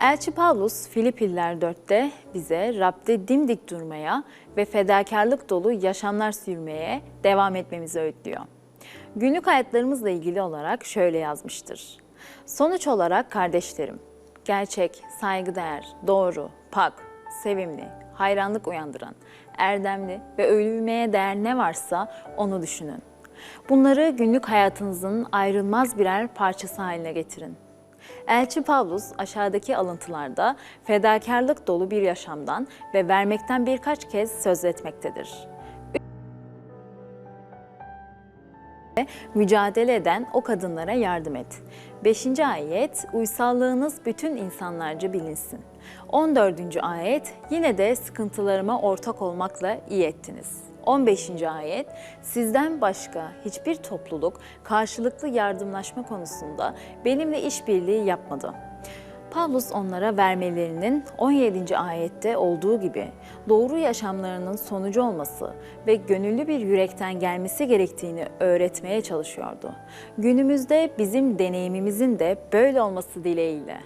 Elçi Pavlus Filipiller 4'te bize Rab'de dimdik durmaya ve fedakarlık dolu yaşamlar sürmeye devam etmemizi öğütlüyor. Günlük hayatlarımızla ilgili olarak şöyle yazmıştır. Sonuç olarak kardeşlerim, gerçek, saygıdeğer, doğru, pak, sevimli, hayranlık uyandıran, erdemli ve övülmeye değer ne varsa onu düşünün. Bunları günlük hayatınızın ayrılmaz birer parçası haline getirin. Elçi Pavlus aşağıdaki alıntılarda fedakarlık dolu bir yaşamdan ve vermekten birkaç kez söz etmektedir. Mücadele eden o kadınlara yardım et. 5. ayet uysallığınız bütün insanlarca bilinsin. 14. ayet yine de sıkıntılarıma ortak olmakla iyi ettiniz. 15. ayet sizden başka hiçbir topluluk karşılıklı yardımlaşma konusunda benimle işbirliği yapmadı. Pavlus onlara vermelerinin 17. ayette olduğu gibi doğru yaşamlarının sonucu olması ve gönüllü bir yürekten gelmesi gerektiğini öğretmeye çalışıyordu. Günümüzde bizim deneyimimizin de böyle olması dileğiyle